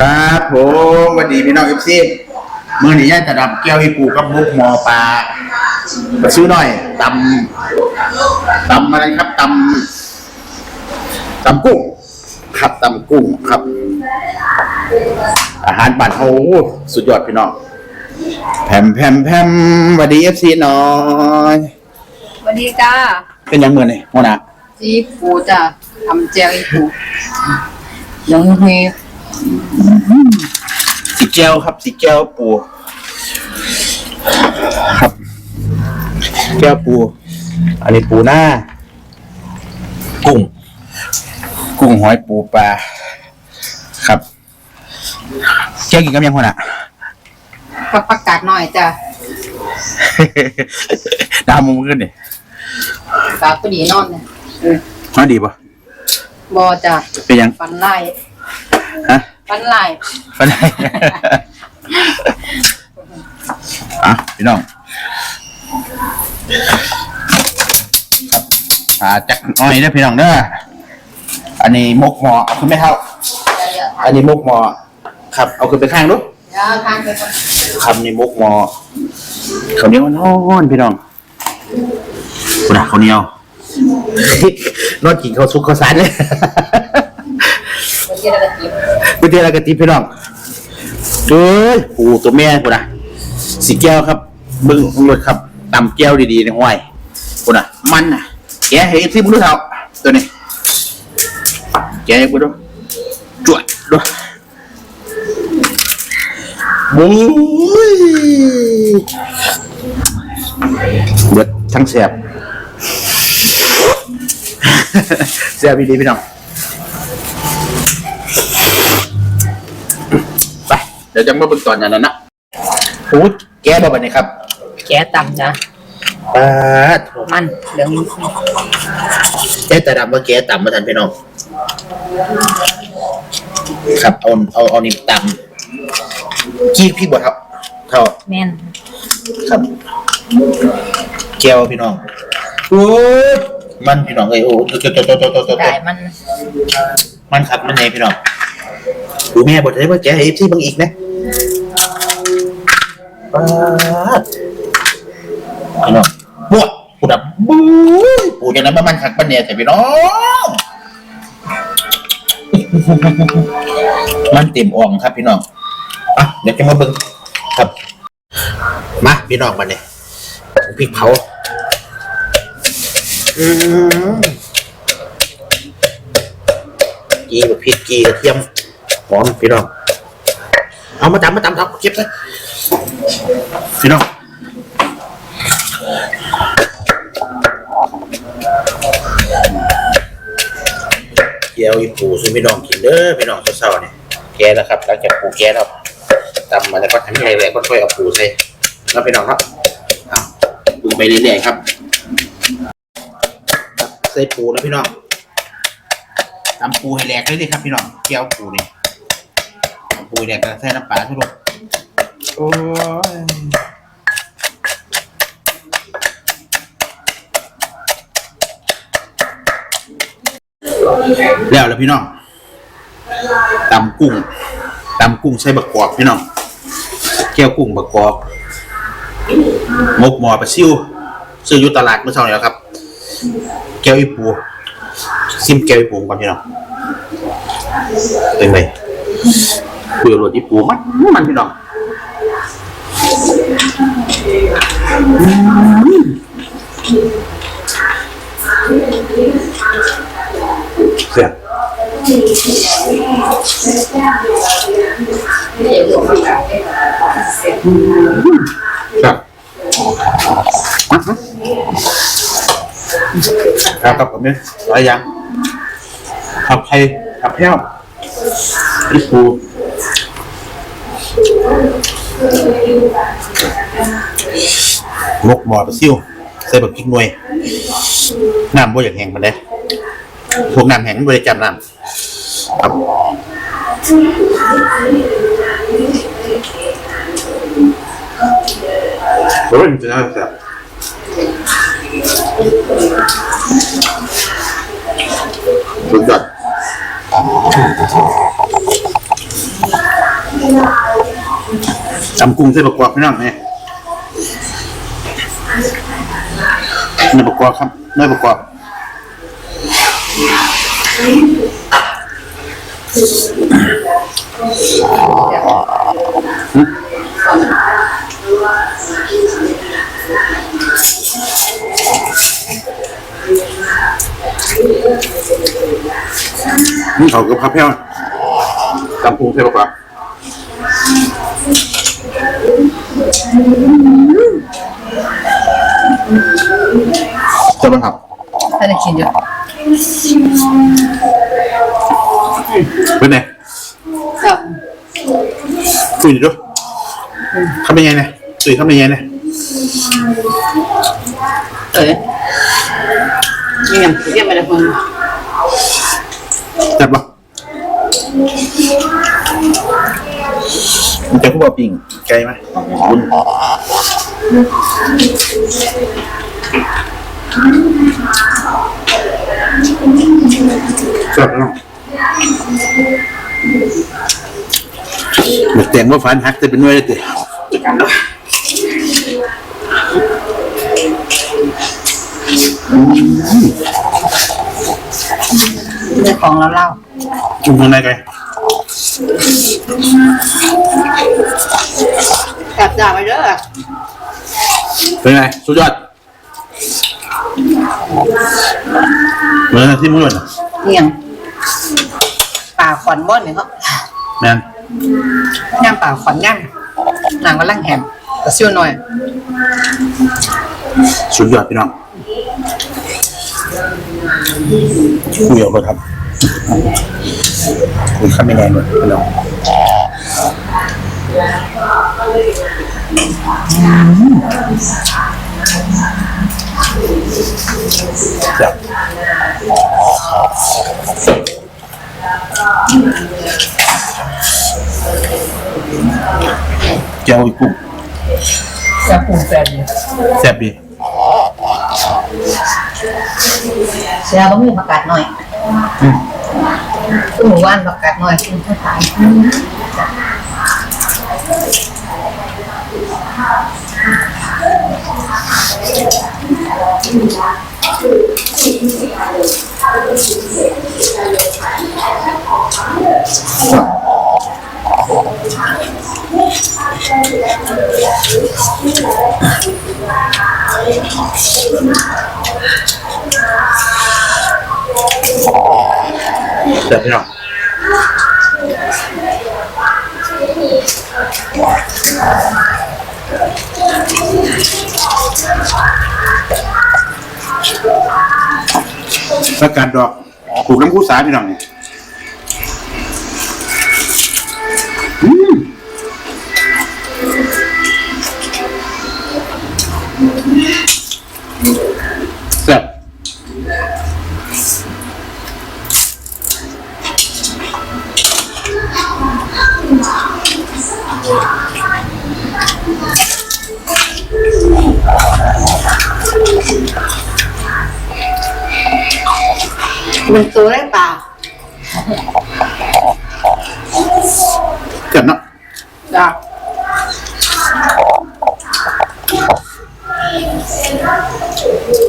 ครับผมสวัสดีพี่น้องเอฟซีมือนี้ย่าจะดำเกี้ยวอีปูกับมุกหมอปลามาซื้อหน่อยตำตำอะไรครับตำตำกุ้งครับตำกุ้งครับ อาหารบ้านเขาสุดยอดพี่น้องแพมแพมแพมสวัสดีเอฟซีหน่อยสวัสดีจ้าเป็นยังเงินนี่หัวหน้าจีปูจ้าทำแจวอีปูยังมี สีแก้วครับสีแก้วปูครับแก้วปู อันนี้ปูหน้า กุ้ง กุ้งหอยปูปลาครับแก้วกินกับยังคนอะกับประกาศหน่อยจ้าดาวมุมขึ้นนี่ตาพอดีนอนเนี่ยเออมาดีปะบอจ้าเป็นยังฟันไล่ ฮะฟันไล่ไปไหนอะพี่น้องครับอ่าจักหน้อยเด้อพี่น้องเด้ออันนี้มกหมอเอาขึ้นไม่เท่า อันนี้มกหมอ ครับ เอาขึ้นไปข้างดูยาทานไปก่อนคำนี้มกหมอข้าวเหนียวน้อนๆพี่น้องคุณอะข้าวเหนียวนอนกินข้าวซุกข้าวสารเลย วันที่เราจะกินไปเจออะไรกันทีพี่น้องเอ้ยปูตัวแม่กูนะสีแก้วครับมึงรถครับตำแก้วดีๆในห้อยกูนะมันน่ะแกะให้เอฟซีมึงดูเท่าตัวนี้แกะให้กูดูจวดดูบุ้ยเบิดทั้งแสบ แสบดีๆพี่น้อง เดี๋ยวจะมาเบิ่งตอนนั้นนะโอ้ยแกบ่บัดนี้ครับแกะต่ำจ้าปาดมันเหลืองแกแต่ดำว่าแกต่ำมาทันพี่น้องครับเอาเอาเอานี่ต่ำขี้พี่บดครับเท่าแม่นครับแก้วพี่น้องโอ้ยมันพี่น้องเอ้ยโอ้ยโตโตโตโตโตโตได้มันมันครับมันไงพี่น้อง ดูแม่บดได้ว่าแกเอฟซีบางอีกนะปาดพี่น้องบวกปูดับบู๊ยปูจะนั้นมันขักปันเนี่ยแต่พี่น้อง มันเต็มอ่องครับพี่น้อง อะเดี๋ยวจะมาเบิ่งครับ มาพี่น้องมาเนี่ยพริกเผาอืมกีกับพริกกีกระเทียม หอมพี่น้อง เอามาตำมาตำทำเก็บซะพี่น้องเกี๊ยวอีปูซึ่งพี่น้องกินเด้อพี่น้องเศร้าๆเนี่ยแกแล้วครับหลังจากปูแกแล้วตำมาแล้วก็ทำให้แหลกก็ค่อยเอาปูใส่แล้วพี่น้องครับเอาดูไปเรื่อยๆครับใส่ปูนะพี่น้องตำปูให้แหลกเลยดิครับพี่น้องแก้วปูเนี่ตำ ปูให้แหลกก็ใส่น้ำปลาทุกคนโอ้ยแล้วแล้วพี่น้องตำกุ้งตำกุ้งใส่บักกอกพี่น้องแก้วกุ้งบักกอกมกหมอปลาซิวซื้ออยู่ตลาดเมื่อเช้านี้แล้วครับ แก้วอีปูซิมแก้วอีปูก่อนพี่น้องเป็นไง เบื่อรสอีปูมันมันพี่น้องเสียครับครับครับผมเนี่ยอะไรยังขับไทยขับแพ้วอีปู มกหมอปลาซิวใส่แบักพริกหน่วยน้ำบ่อย่างแห้งมันเด้พวกน้ำแห้งมันบริจำน้ำครับโอ้ยจะน่าแซ่บสุดยอด ตำกุ้งใส่ประกอบพี่น้องเนี่ยเนื้ประกอบครับเนื้ประกอบนี่เขาก็พับข้าวเพี้ยวตำกุ้งใส่ประกอบ ใช่ไหมครับถ้าได้กินเยอะเป็นไงครับคุยดูทำยังไงเนี่ยตุยทำยังไงเนี่ยเอ๋ยนี่ยังเรียกมาแล้วคนจัดปะ มันจะพูดว่าปิ่งไกลไหมคุณชอบเนาะหมดแต่งว่าฟันหักจะเป็นหน่วยเลยเตะเรื่องของเราเล่าจุ่มข้างในไก ลกลับด่าไปเด้อเป็นไงสุดยอดเหมือนที่มุ่งเลยนะนี่ยังป่าขอนบ้อนเนี่ยเขาแมนย่างป่าขอนย่างนางก็ล่างแหมแต่ซิ่วหน่อย สุดยอดพี่น้องคุยเอาเลยครับ คุยข้ามไม่แน่เลยพี่น้องจับเจ้าอีกกุ้งจะปรุงแฟนเนี่ยแซ่บดีเสียต้องมีประกาศหน่อย อืม คือหมู่บ้านประกาศหน่อยคือผู้ชา ยแซ่บพี่น้องประกาศดอกขูดน้ำคู่สาพี่น้องนี่อืม มันตัวได้เปล่าแซ่บเนาะจ้ะ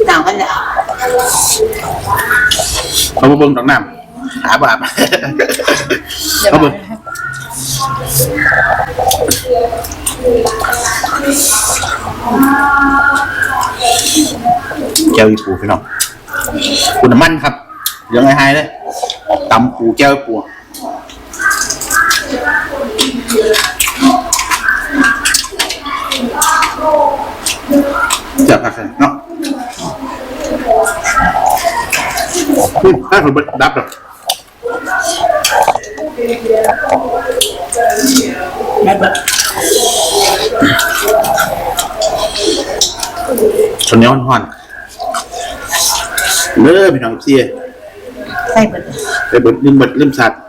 หนังมันเนี่ยเอามาเบิ่งดอกน้ำหาบาปอย่าเอาไปเบิ่งแก้วอีปูพี่น้องปูน้ำมันครับ เหลืองไอ้ไฮเลยตำปูแก้วอีปูจับผักเลยเนาะอืมถ้าผมดับหรอกแม่เบิดชนย้อนห่อนเลิพี่น้องเสีย ใช่เบิดไปเบิดลืมเบิดลืมสัตว์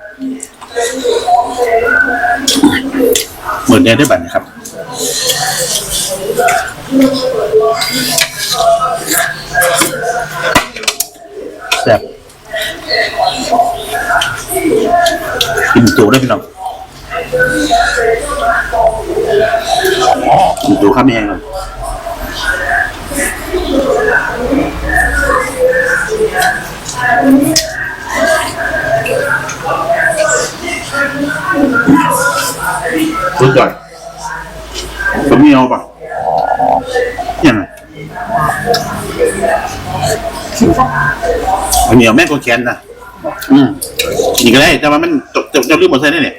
เหมดเนี่ยได้บัตรนะครับแซ่บกินตัวได้พี่น้องกินจุข้ามเองก่อน สุดยอดผมมีเอาปะยังไงผมมีเอาแม่งก็แขนนะอืมนี่ก็ได้ แต่ว่ามันจะจะจะลืมหมดเลยเนี่ย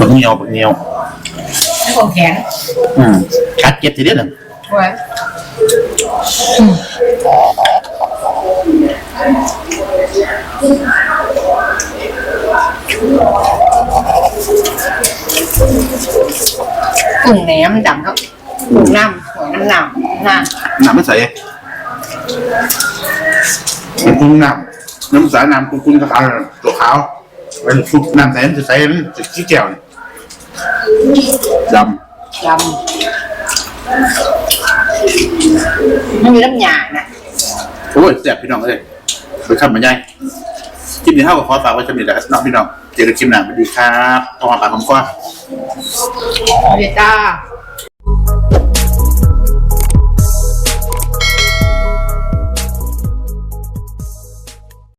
บักเหนียวบักเหนียวไม่ของแข็งอืมกัดเก็บทีเดียวหนึ่งไว้ กุ้งแหนมดำครับกุ้งน้ำหัวน้ำหนำหน้าน้ำไม่ใส่มันกุ้งน้ำน้ำสายน้ำกุ้งกุ้งขาวๆตัวขาวเป็นชุบน้ำใส่มันจะใส่มันจะขี้แก้วนี่ดำยำไม่มีน้ำยาน่ะโอ้ยแซ่บพี่น้องเลยไปข้ามาใหญ่คลิปนี้เท่ากับขอฝากไว้ชมเด็ดแล้วน้องพี่น้องเจอกันคลิปหน้าสวัสดีครับทองปากของก้อนเบต้าบ